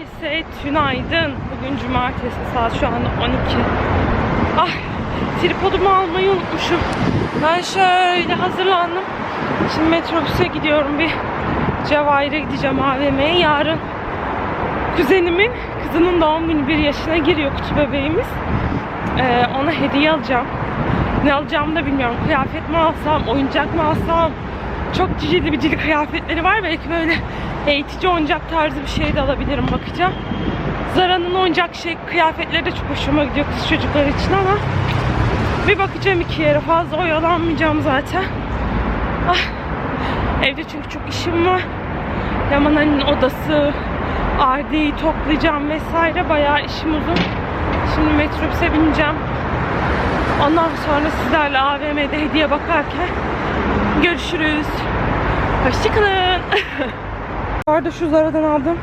Herkese tünaydın. Bugün cumartesi saat şu anda 12. Ah tripodumu almayı unutmuşum. Ben şöyle hazırlandım. Şimdi metrobüse gidiyorum bir Cevahir'e gideceğim AVM'ye. Yarın kuzenimin kızının doğum günü bir yaşına giriyor kutu bebeğimiz. Ee, ona hediye alacağım. Ne alacağımı da bilmiyorum. Kıyafet mi alsam, oyuncak mı alsam? Çok cicili bicili kıyafetleri var. Belki böyle eğitici oyuncak tarzı bir şey de alabilirim bakacağım. Zara'nın oyuncak şey kıyafetleri de çok hoşuma gidiyor kız çocuklar için ama bir bakacağım iki yere fazla oyalanmayacağım zaten. Ah, evde çünkü çok işim var. Yaman Ali'nin odası, Arde'yi toplayacağım vesaire bayağı işim uzun. Şimdi metrobüse bineceğim. Ondan sonra sizlerle AVM'de hediye bakarken görüşürüz. Hoşçakalın. Arada şu Zara'dan aldım.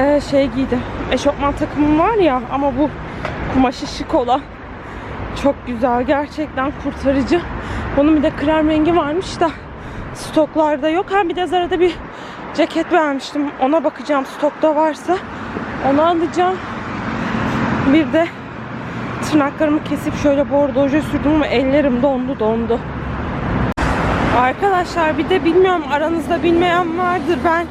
Ee, şey giydim. Eşofman takımım var ya ama bu kumaşı şık olan. Çok güzel. Gerçekten kurtarıcı. Bunun bir de krem rengi varmış da stoklarda yok. Ha bir de Zara'da bir ceket beğenmiştim. Ona bakacağım stokta varsa. Onu alacağım. Bir de tırnaklarımı kesip şöyle bordoje sürdüm ama ellerim dondu dondu. Arkadaşlar bir de bilmiyorum aranızda bilmeyen vardır. Ben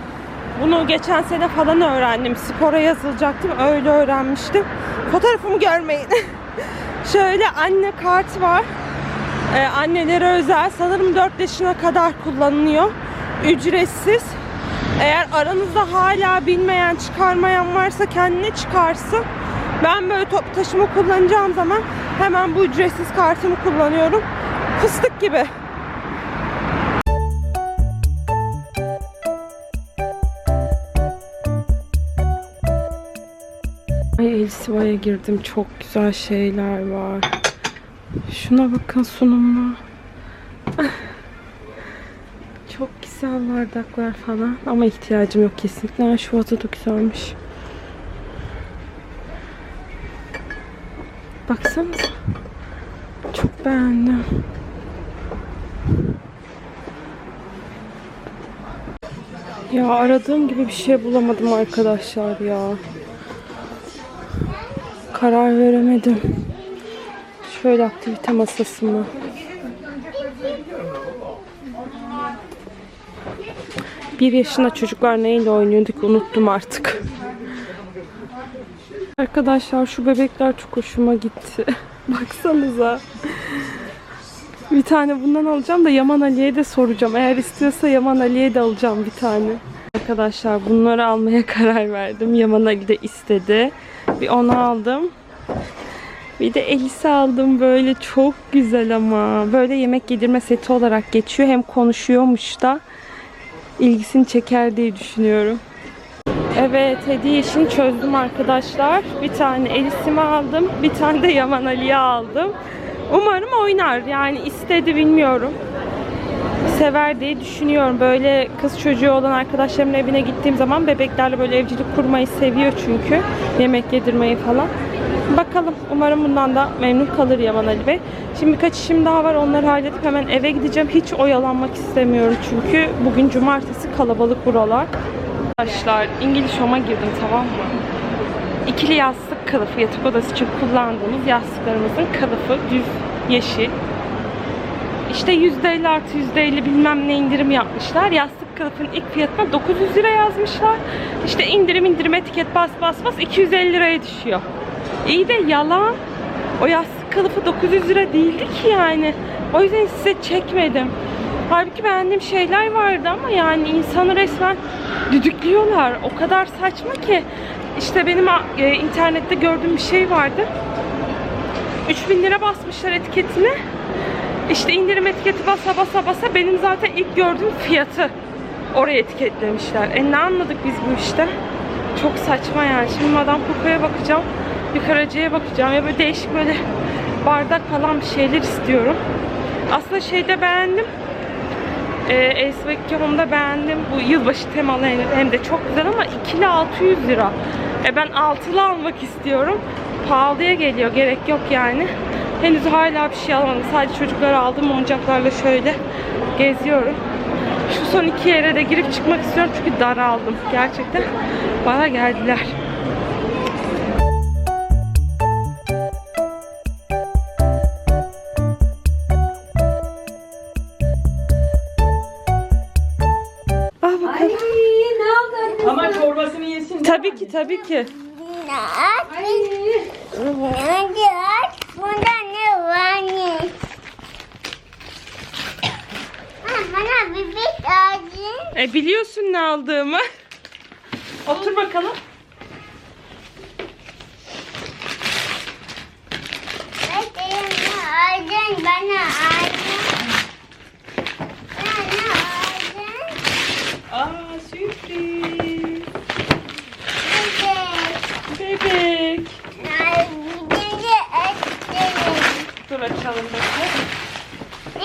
bunu geçen sene falan öğrendim. Spora yazılacaktım. Öyle öğrenmiştim. Fotoğrafımı görmeyin. Şöyle anne kart var. Ee, annelere özel. Sanırım 4 yaşına kadar kullanılıyor. Ücretsiz. Eğer aranızda hala bilmeyen, çıkarmayan varsa kendine çıkarsın. Ben böyle top taşıma kullanacağım zaman hemen bu ücretsiz kartımı kullanıyorum. Fıstık gibi. Ay Elsiva'ya girdim. Çok güzel şeyler var. Şuna bakın sunumla. Çok güzel bardaklar falan. Ama ihtiyacım yok kesinlikle. Şu vazo da güzelmiş. Baksanıza. Çok beğendim. Ya aradığım gibi bir şey bulamadım arkadaşlar ya. Karar veremedim. Şöyle aktivite masası mı? Bir yaşında çocuklar neyle oynuyorduk unuttum artık. Arkadaşlar şu bebekler çok hoşuma gitti. Baksanıza. Bir tane bundan alacağım da Yaman Ali'ye de soracağım. Eğer istiyorsa Yaman Ali'ye de alacağım bir tane. Arkadaşlar bunları almaya karar verdim. Yaman Ali de istedi. Bir onu aldım. Bir de Elisa aldım böyle çok güzel ama. Böyle yemek yedirme seti olarak geçiyor. Hem konuşuyormuş da ilgisini çeker diye düşünüyorum. Evet hediye işini çözdüm arkadaşlar. Bir tane Elis'ime aldım. Bir tane de Yaman Ali'ye aldım. Umarım oynar. Yani istedi bilmiyorum. Sever diye düşünüyorum. Böyle kız çocuğu olan arkadaşlarımın evine gittiğim zaman bebeklerle böyle evcilik kurmayı seviyor çünkü. Yemek yedirmeyi falan. Bakalım. Umarım bundan da memnun kalır Yaman Ali Bey. Şimdi birkaç işim daha var. Onları halledip hemen eve gideceğim. Hiç oyalanmak istemiyorum çünkü bugün cumartesi kalabalık buralar. Arkadaşlar İngiliz Home'a girdim tamam mı? İkili yastık kılıfı yatak odası için kullandığımız yastıklarımızın kılıfı düz yeşil. İşte %50 artı %50 bilmem ne indirim yapmışlar. Yastık kılıfın ilk fiyatına 900 lira yazmışlar. İşte indirim indirim etiket bas bas bas 250 liraya düşüyor. İyi de yalan. O yastık kılıfı 900 lira değildi ki yani. O yüzden size çekmedim. Halbuki beğendiğim şeyler vardı ama yani insanı resmen düdüklüyorlar. O kadar saçma ki. İşte benim e, internette gördüğüm bir şey vardı. 3000 lira basmışlar etiketine. İşte indirim etiketi basa basa basa benim zaten ilk gördüğüm fiyatı oraya etiketlemişler. E ne anladık biz bu işte? Çok saçma yani. Şimdi Madame Coco'ya bakacağım. Bir karacaya bakacağım. Ya böyle değişik böyle bardak falan bir şeyler istiyorum. Aslında şeyde beğendim. Ee, Ace Home'da beğendim. Bu yılbaşı temalı hem de çok güzel ama ikili 600 lira. E ben altılı almak istiyorum. Pahalıya geliyor. Gerek yok yani. Henüz hala bir şey almadım. Sadece çocuklara aldığım oyuncaklarla şöyle geziyorum. Şu son iki yere de girip çıkmak istiyorum çünkü daraldım gerçekten. Bana geldiler. Ama çorbasını yesin. Tabii ki tabii ki. Bunda ne var ne? Ha, Bana bebek aldın. E biliyorsun ne aldığımı. Otur bakalım. Aldın, bana aldın. Bana aldın. Aa sürpriz. Bebek. Bebek. Açtım. Dur açalım bakalım.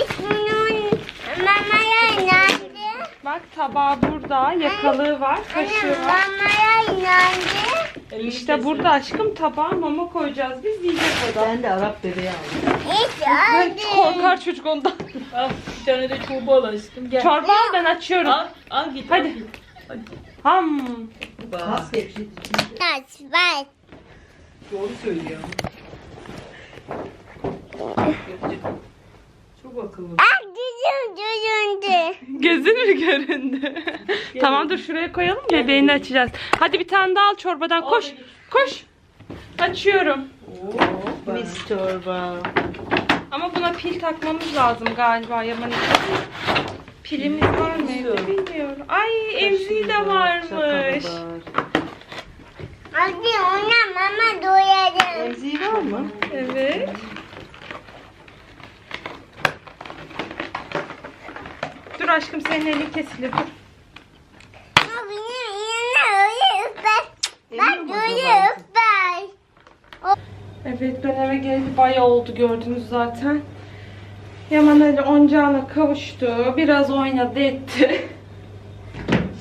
İsminin mamaya inandı. Bak tabağı burada, yakalığı var, kaşığı Anne var. mamaya inandı. Elini İşte burada aşkım tabağa mama koyacağız. Biz yiyeceğiz o da. Ben de Arap bebeği aldım. Hiç Ay. Korkar çocuk ondan. Al bir tane de çorba al aşkım. Gel. Çorba al ben açıyorum. Al, al git. Hadi. al git. Hadi. Ham. Bak. Aç, bak. Doğru söylüyor. Çok akıllı. Ah, düzüm, düzündü. Gözün mü göründü? tamam dur şuraya koyalım bebeğini açacağız. Hadi bir tane daha al çorbadan koş. Koş. Açıyorum. Oo, mis çorba. Ama buna pil takmamız lazım galiba Yaman için. Pilimiz var mı evde bilmiyorum. Ay emziği de varmış. Hadi ona mama doyarım. Emziği var mı? Evet. Dur aşkım senin elin kesilir. Dur. Ama benim elimle öyle öper. Bak Eminim öyle acaba? öper. Evet ben eve geleli bayağı oldu gördünüz zaten. Yaman Ali oncağına kavuştu. Biraz oynadı etti.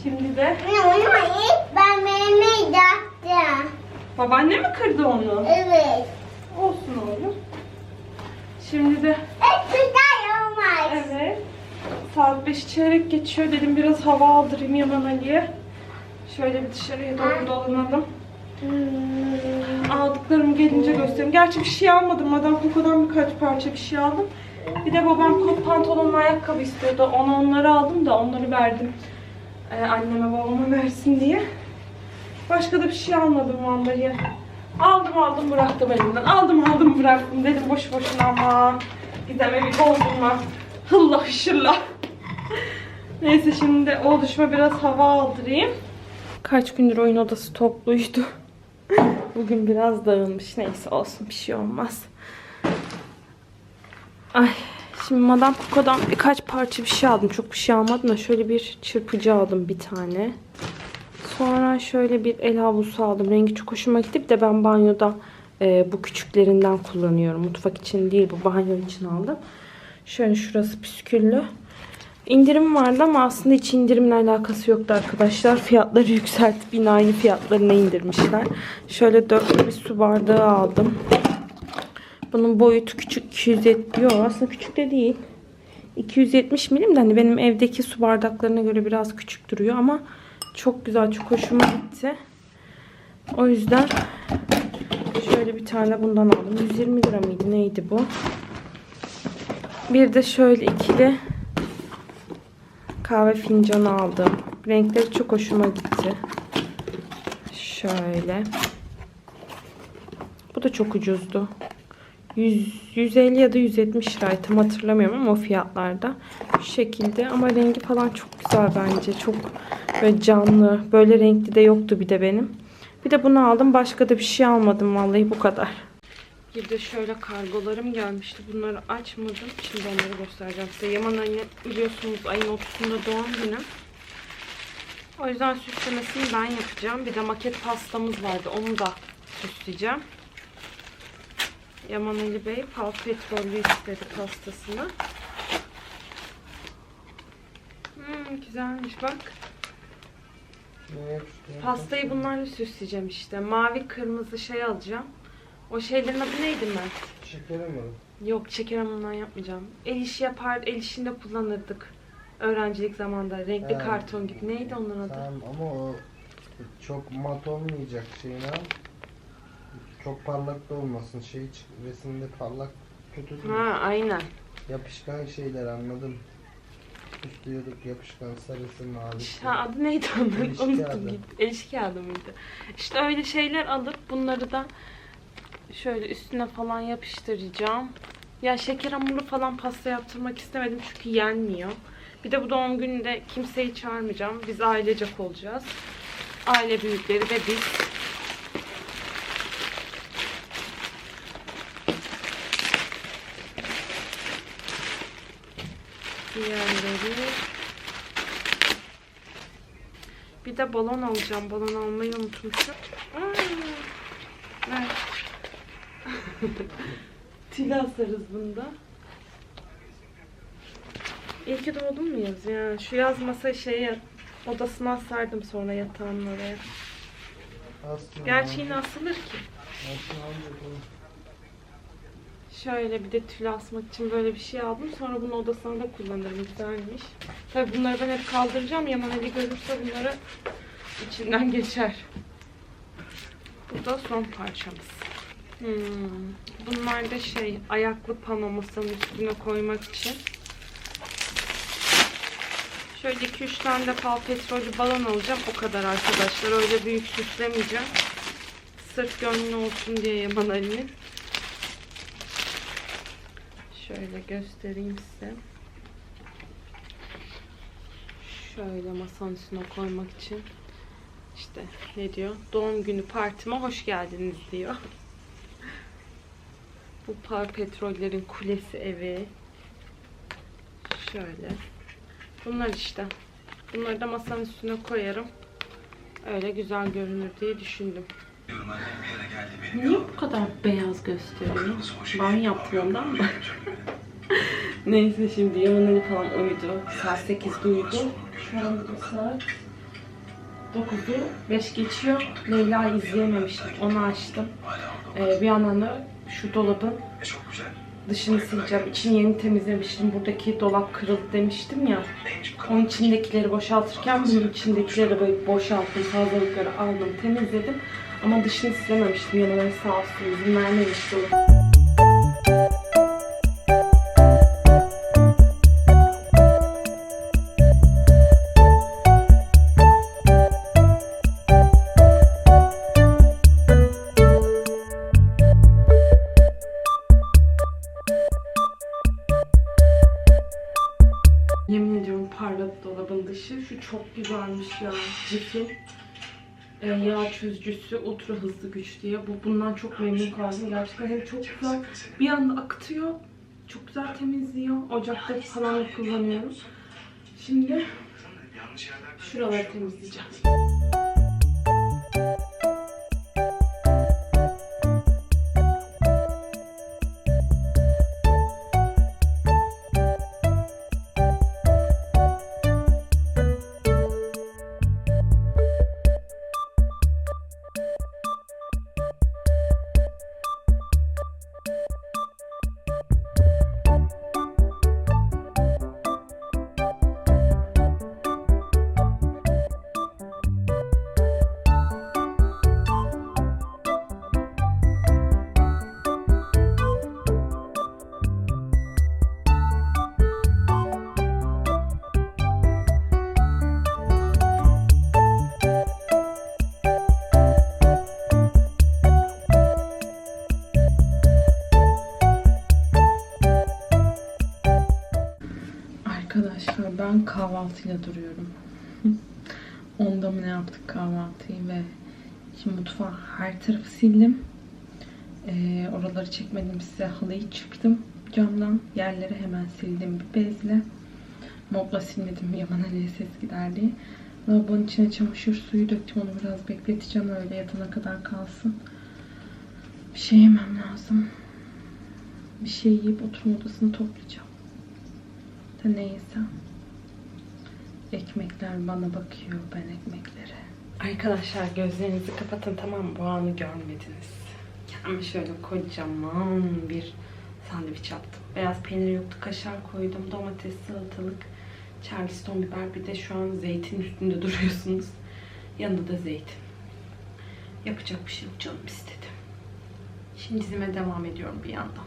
Şimdi de Ne ben meme yaptım. babaanne mi kırdı onu? Evet. Olsun oğlum. Şimdi de Hiç güzel olmaz. evet. Saat 5 çeyrek geçiyor dedim biraz hava aldırayım Yaman Ali'ye. Şöyle bir dışarıya doğru dolanalım. Hmm. Aldıklarımı gelince göstereyim. Gerçi bir şey almadım. Madame Coco'dan birkaç parça bir şey aldım. Bir de babam kot pantolonlu ayakkabı istiyordu. Ona onları aldım da onları verdim. Ee, anneme babama versin diye. Başka da bir şey almadım vallahi. Aldım aldım bıraktım elimden. Aldım aldım bıraktım. Dedim boş boşuna ama. Gideme bir doldurma. Hıllah hışırla. Neyse şimdi oğluşuma biraz hava aldırayım. Kaç gündür oyun odası topluydu. Bugün biraz dağılmış. Neyse olsun bir şey olmaz. Ay şimdi Madame Coco'dan birkaç parça bir şey aldım. Çok bir şey almadım da şöyle bir çırpıcı aldım bir tane. Sonra şöyle bir el havlusu aldım. Rengi çok hoşuma gitti. Bir de ben banyoda e, bu küçüklerinden kullanıyorum. Mutfak için değil bu banyo için aldım. Şöyle şurası püsküllü. İndirim vardı ama aslında hiç indirimle alakası yoktu arkadaşlar. Fiyatları yükseltip yine aynı fiyatlarına indirmişler. Şöyle dörtlü bir su bardağı aldım. Bunun boyutu küçük 270 yok aslında küçük de değil. 270 milim de hani benim evdeki su bardaklarına göre biraz küçük duruyor ama çok güzel çok hoşuma gitti. O yüzden şöyle bir tane bundan aldım. 120 lira mıydı neydi bu? Bir de şöyle ikili kahve fincanı aldım. Renkleri çok hoşuma gitti. Şöyle. Bu da çok ucuzdu. 100, 150 ya da 170 liraydı tam hatırlamıyorum ama o fiyatlarda. Şu şekilde ama rengi falan çok güzel bence. Çok böyle canlı. Böyle renkli de yoktu bir de benim. Bir de bunu aldım. Başka da bir şey almadım vallahi bu kadar. Bir de şöyle kargolarım gelmişti. Bunları açmadım. Şimdi onları göstereceğim size. Yaman ayı biliyorsunuz ayın 30'unda doğum günü. O yüzden süslemesini ben yapacağım. Bir de maket pastamız vardı. Onu da süsleyeceğim. Yaman Ali Bey pal petrollü istedi pastasını. Hmm, güzelmiş bak. Pastayı bunlarla süsleyeceğim işte. Mavi kırmızı şey alacağım. O şeylerin adı neydi Mert? Şekerim mi? Yok şeker hamurundan yapmayacağım. El işi yapar, el işinde kullanırdık. Öğrencilik zamanında renkli Ha. karton gibi. Neydi onların adı? Tamam ama o Çok mat olmayacak şeyini al. Çok parlak da olmasın. Şey resimde parlak kötü değil. Ha aynen. Yapışkan şeyler anladım. Üstlüyorduk yapışkan sarısı mavisi. Ha, adı neydi onun? Erişki Unuttum kağıdı. gitti. Erişki kağıdı mıydı? İşte öyle şeyler alıp bunları da şöyle üstüne falan yapıştıracağım. Ya şeker hamurlu falan pasta yaptırmak istemedim çünkü yenmiyor. Bir de bu doğum gününde kimseyi çağırmayacağım. Biz ailecek olacağız. Aile büyükleri ve biz. Diğerleri bir de balon alacağım. Balon almayı unutmuşum. Aa, ver. Tül asarız bunda. İyi ki doğdun mu yaz ya? Şu yaz masa şeyi odasına asardım sonra yatağın oraya. Aslında Gerçi yine asılır ki. Şöyle bir de tül asmak için böyle bir şey aldım. Sonra bunu odasına da kullanırım. Güzelmiş. Tabii bunları ben hep kaldıracağım. Yaman Ali görürse bunları içinden geçer. Bu da son parçamız. Hmm. Bunlar da şey ayaklı pano masanın üstüne koymak için. Şöyle 2-3 tane de pal petrolü balon alacağım. O kadar arkadaşlar. Öyle büyük süslemeyeceğim. Sırf gönlü olsun diye Yaman Ali'nin. Şöyle göstereyim size. Şöyle masanın üstüne koymak için. İşte ne diyor? Doğum günü partime hoş geldiniz diyor. Bu par petrollerin kulesi evi. Şöyle. Bunlar işte. Bunları da masanın üstüne koyarım. Öyle güzel görünür diye düşündüm. Niye bu kadar beyaz gösteriyor? Ben yaptım ondan mı? Neyse şimdi Yaman Ali falan uyudu. Saat 8'de uyudu. Şu an saat 9'u 5 geçiyor. Leyla izleyememiştim. Onu açtım. Ee, bir yandan da şu dolabın dışını sileceğim. İçini yeni temizlemiştim. Buradaki dolap kırıldı demiştim ya. Onun içindekileri boşaltırken bunun içindekileri de böyle boşalttım. Fazlalıkları aldım, temizledim. Ama dışını silememiştim. Yanına sağ olsun izin vermemişti. Güzelmiş ya. Cif'in e, yağ çözücüsü ultra hızlı güç diye. Bu bundan çok memnun kaldım. Gerçekten hem çok güzel bir anda akıtıyor. Çok güzel temizliyor. Ocakta falan kullanıyorum. Şimdi şuraları temizleyeceğim. Ben kahvaltıyla duruyorum. Onda mı ne yaptık kahvaltıyı ve şimdi mutfağı her tarafı sildim. Ee, oraları çekmedim size halıyı çıktım camdan. Yerleri hemen sildim bir bezle. Mopla silmedim Yaman Ali'ye ses gider diye. Lavabonun içine çamaşır suyu döktüm onu biraz bekleteceğim öyle yatana kadar kalsın. Bir şey yemem lazım. Bir şey yiyip oturma odasını toplayacağım. Da neyse. Ekmekler bana bakıyor, ben ekmeklere. Arkadaşlar gözlerinizi kapatın tamam? Bu anı görmediniz. Kendime şöyle kocaman bir sandviç yaptım. Beyaz peynir yoktu, kaşar koydum, domates, salatalık, charleston biber. Bir de şu an zeytin üstünde duruyorsunuz. Yanında da zeytin. Yapacak bir şey yok canım istedi. Şimdi dizime devam ediyorum bir yandan.